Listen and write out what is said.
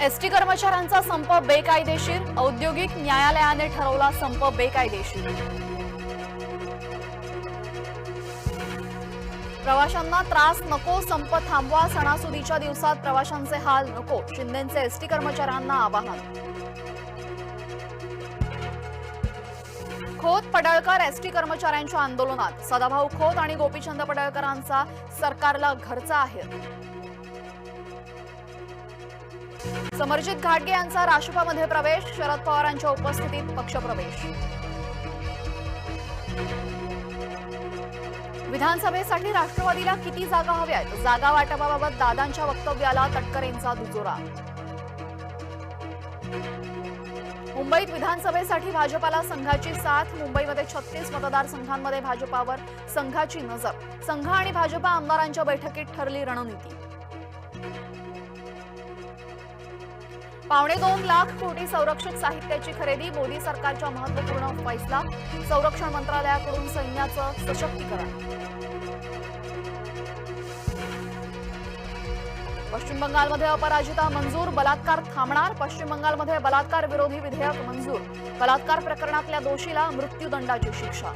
ST कर्मचाऱ्यांचा संप बेकायदेशीर. औद्योगिक न्यायालयाने ठरवला संप बेकायदेशीर. प्रवाशांना त्रास नको संप थांबवा सणासुदीच्या दिवसात प्रवाशांचे हाल नको शिंदेचे एसटी कर्मचाऱ्यांना आवाहन. खोत पडळकर एसटी कर्मचाऱ्यांच्या आंदोलनात. सदाभाऊ खोत आणि गोपीचंद पडळकरांचा सरकारला घरचा आहे. समरजित घाटगे यांचा राष्ट्रपामध्ये प्रवेश शरद पवारांच्या उपस्थितीत पक्षप्रवेश. विधानसभेसाठी राष्ट्रवादीला किती जागा हव्यात? जागा वाटपाबाबत दादांच्या वक्तव्याला तटकरेंचा दुजोरा. मुंबईत विधानसभेसाठी भाजपाला संघाची साथ मुंबईमध्ये छत्तीस मतदारसंघांमध्ये भाजपावर संघाची नजर. संघ आणि भाजपा आमदारांच्या बैठकीत ठरली रणनीती. पावणे दोन लाख कोटी संरक्षित साहित्याची खरेदी मोदी सरकारच्या महत्त्वपूर्ण फैसला संरक्षण मंत्रालयाकडून सैन्याचं सशक्तीकरण. पश्चिम बंगालमध्ये अपराजिता मंजूर बलात्कार थांबणार. पश्चिम बंगालमध्ये बलात्कार विरोधी विधेयक मंजूर. बलात्कार प्रकरणातल्या दोषीला मृत्यूदंडाची शिक्षा.